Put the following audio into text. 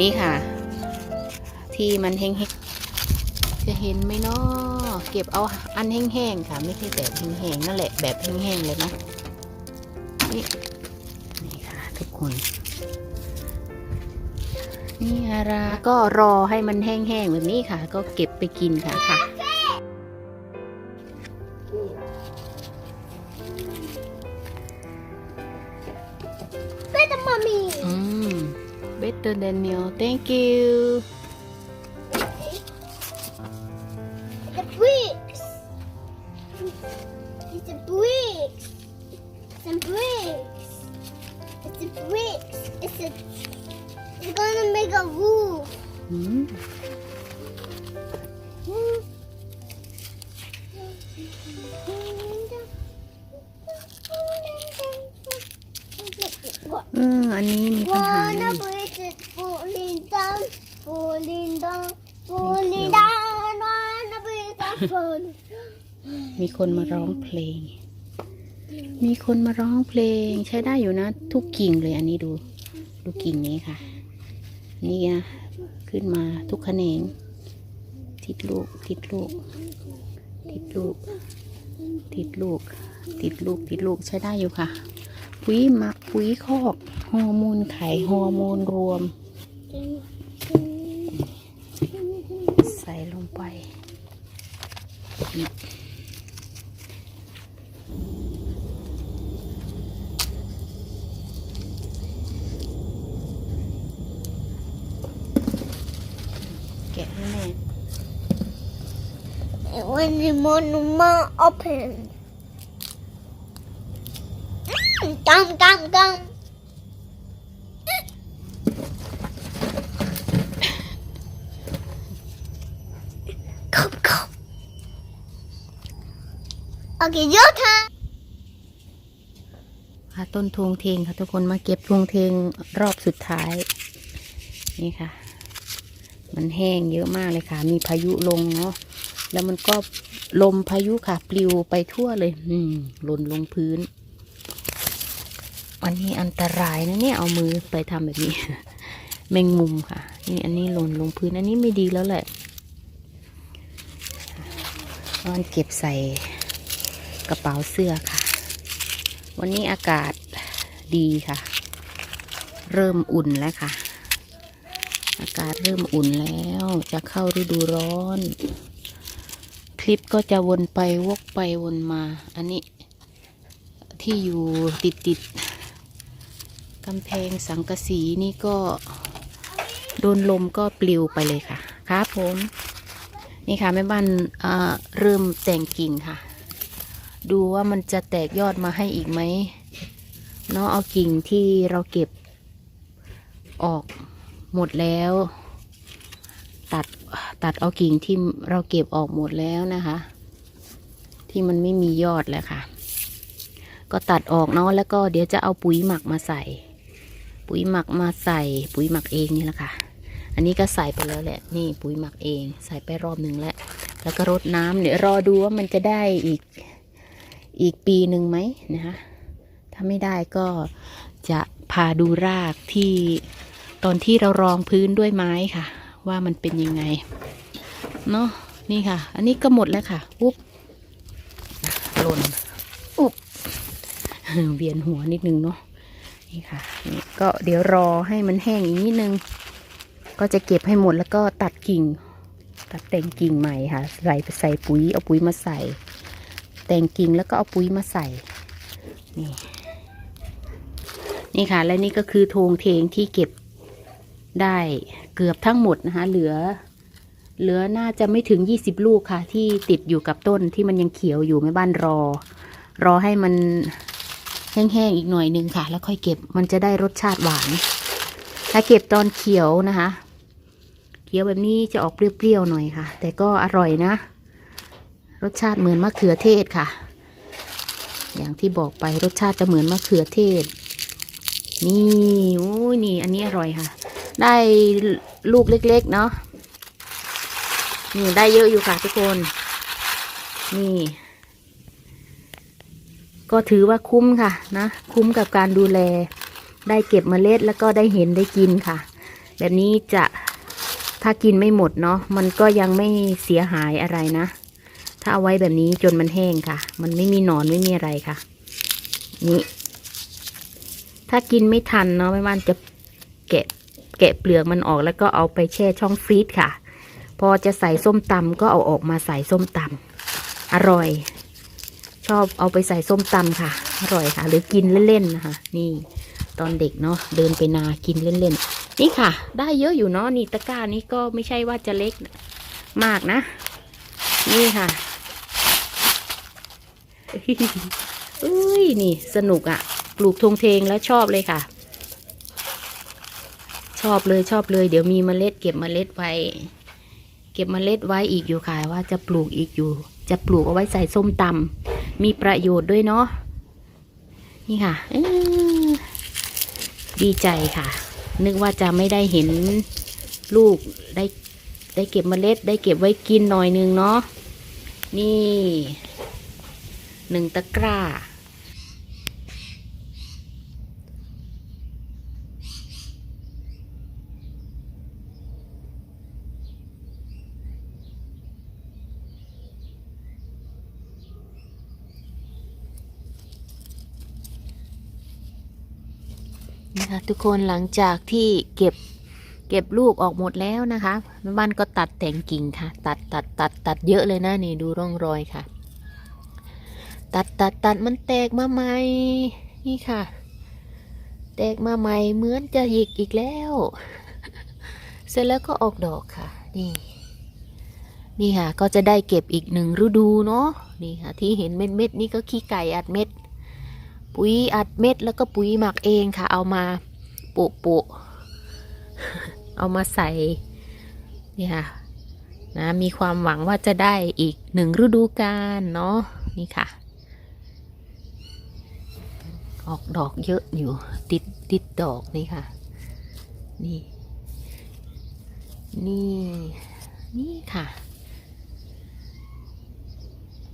นี่ค่ะ ที่มันแห้งๆจะเห็นไหมเนาะเก็บเอาอันแห้งๆค่ะ ไม่ใช่แบบแห้งๆนั่นแหละแบบแห้งๆเลยนะนี่นี่ค่ะ ทุกคน นี่อะไรก็รอให้มันแห้งๆแบบนี้ค่ะ ก็เก็บไปกินค่ะค่ะ Better mommy. อืม better than meal thank you The bricks. It's a bricks. Some bricks. It's a bricks. It's a. It's gonna make a roof. อืม เอออันนี้มีปัญหา down, falling down, falling down. Wanna bridge is falling. มีคนมาร้องเพลง มีคนมาร้องเพลงใช้ได้อยู่นะ ทุกกิ่งเลยอันนี้ดู ดูกิ่งนี้ค่ะ นี่นะขึ้นมาทุกแขนง ติดลูก ติดลูก ติดลูก ติดลูก ติดลูก ติดลูกใช้ได้อยู่ค่ะ ปุ๋ยหมักปุ๋ยคอกฮอร์โมนไข่ฮอร์โมนรวมใส่ลงไปแกะให้แม่ when the monument open. Mm, Gum, gum, gum. Come, Okay, your turn. ค่ะต้นทวงเทงค่ะทุกคนมาเก็บทวงเทงรอบสุดท้าย นี่ค่ะ มันแห้งเยอะมากเลยค่ะ มีพายุลงเนาะแล้วมันก็ลมพายุค่ะ ปลิวไปทั่วเลย อืมหล่นลงพื้น อันนี้อันตรายนะเนี่ยเอามือไปทำแบบนี้ แมงมุมค่ะ นี่อันนี้หล่นลงพื้นอันนี้ไม่ดีแล้วแหละมันเก็บใส่ กระเป๋าเสื้อค่ะ วันนี้อากาศดีค่ะ เริ่มอุ่นแล้วค่ะ อากาศเริ่มอุ่นแล้ว จะเข้าฤดูร้อน คลิปก็จะวนไปวกไปวนมา อันนี้ที่อยู่ติดติดกำแพงสังกะสีนี่ก็โดนลมก็ปลิวไปเลยค่ะ ครับผม นี่ค่ะแม่บ้านอ่าเริ่มแต่งกิ่งค่ะ ดูว่ามันจะแตกยอดมาให้อีกไหมเนาะเอากิ่งที่เราเก็บออกหมดแล้ว ตัดตัดเอากิ่งที่เราเก็บออกหมดแล้วนะคะ ที่มันไม่มียอดแล้วค่ะ ก็ตัดออกเนาะแล้วก็เดี๋ยวจะเอาปุ๋ยหมักมาใส่ ปุ๋ยหมักมาใส่ ปุ๋ยหมักเองนี่แหละค่ะ อันนี้ก็ใส่ไปแล้วแหละนี่ปุ๋ยหมักเอง ใส่ไปรอบหนึ่งแล้วแล้วก็รดน้ำเดี๋ยวรอดูว่ามันจะได้อีก อีกปีหนึ่งไหมนะคะถ้าไม่ได้ก็จะพาดูรากที่ตอนที่เรารองพื้นด้วยไม้ค่ะ ว่ามันเป็นยังไงเนาะนี่ค่ะ อันนี้ก็หมดแล้วค่ะอุ๊บหล่นอุ๊บเวียนหัวนิดนึงเนาะนี่ค่ะนี่ก็เดี๋ยวรอให้มันแห้งอีกนิดนึง ก็จะเก็บให้หมดแล้วก็ตัดกิ่ง ตัดแต่งกิ่งใหม่ค่ะ ใส่ไปใส่ปุ๋ยเอาปุ๋ยมาใส่ แต่งกิ่งแล้วก็เอาปุ๋ยมาใส่ นี่ นี่ค่ะ และนี่ก็คือโทงเทงที่เก็บได้เกือบทั้งหมดนะคะ เหลือ เหลือน่าจะไม่ถึงยี่สิบลูกค่ะ ที่ติดอยู่กับต้นที่มันยังเขียวอยู่แม่บ้านรอ รอให้มันแห้งๆอีกหน่อยหนึงค่ะ แล้วค่อยเก็บมันจะได้รสชาติหวาน ถ้าเก็บตอนเขียวนะคะ เขียวแบบนี้จะออกเปรี้ยวๆหน่อยค่ะ แต่ก็อร่อยนะ รสชาติเหมือนมะเขือเทศค่ะ อย่างที่บอกไปรสชาติจะเหมือนมะเขือเทศ นี่โอ้ยนี่ อันนี้อร่อยค่ะ ได้ลูกเล็ก ๆ เนาะนี่ได้เยอะอยู่ค่ะทุกคน นี่ ก็ถือว่าคุ้มค่ะนะ คุ้มกับการดูแล ได้เก็บเมล็ดแล้วก็ได้เห็นได้กินค่ะ แบบนี้จะถ้ากินไม่หมดเนาะมันก็ยังไม่เสียหายอะไรนะ ถ้าเอาไว้แบบนี้จนมันแห้งค่ะ มันไม่มีหนอนไม่มีอะไรค่ะ นี่ ถ้ากินไม่ทันเนาะไม่ว่านจะแกะแกะเปลือกมันออกแล้วก็เอาไปแช่ช่องฟรีซค่ะ พอจะใส่ส้มตำก็เอาออกมาใส่ส้มตำอร่อย ชอบเอาไปใส่ส้มตำค่ะ อร่อยค่ะ หรือกินเล่นๆนะคะ นี่ตอนเด็กเนาะเดินไปนากินเล่นๆ นี่ค่ะ ได้เยอะอยู่เนาะนี่ตะกร้านี้ก็ไม่ใช่ว่าจะเล็กมากนะ นี่ค่ะ อ้ยนี่สนุกอะ่ะ ปลูกทงเทงแล้วชอบเลยค่ะ ชอบเลยชอบเลย เดี๋ยวมีเมล็ด เก็บเมล็ดไว้ เก็บเมล็ดไว้อีกอยู่ค่ะ ว่าจะปลูกอีกอยู่ จะปลูกเอาไว้ใส่ส้มตำมีประโยชน์ด้วยเนาะนี่ค่ะดีใจค่ะ นึกว่าจะไม่ได้เห็นลูกได้ได้เก็บเมล็ด ได้เก็บไว้กินหน่อยนึงเนาะนี่ หนึ่งตะกร้า นะคะทุกคนหลังจากที่เก็บเก็บลูกออกหมดแล้วนะคะบ้านก็ตัดแต่งกิ่งค่ะ ตัดตัดตัดตัดเยอะเลยนะนี่ดูร่องรอยค่ะ ตัดตัดตัดมันแตกมาใหม่ นี่ค่ะ แตกมาใหม่เหมือนจะหยิกอีกแล้ว เสร็จแล้วก็ออกดอกค่ะ นี่ นี่ค่ะ ก็จะได้เก็บอีกหนึ่งฤดูเนาะ นี่ค่ะ ที่เห็นเม็ดเม็ดนี่ก็ขี้ไก่อัดเม็ด ปุ๋ยอัดเม็ดแล้วก็ปุ๋ยหมักเองค่ะ เอามาโปะโปะเอามาใส่ นี่ค่ะนะมีความหวังว่าจะได้อีกหนึ่งฤดูกาลเนาะนี่ค่ะ ออกดอกเยอะอยู่ ติดติดดอกนี่ค่ะ นี่ นี่ นี่ค่ะ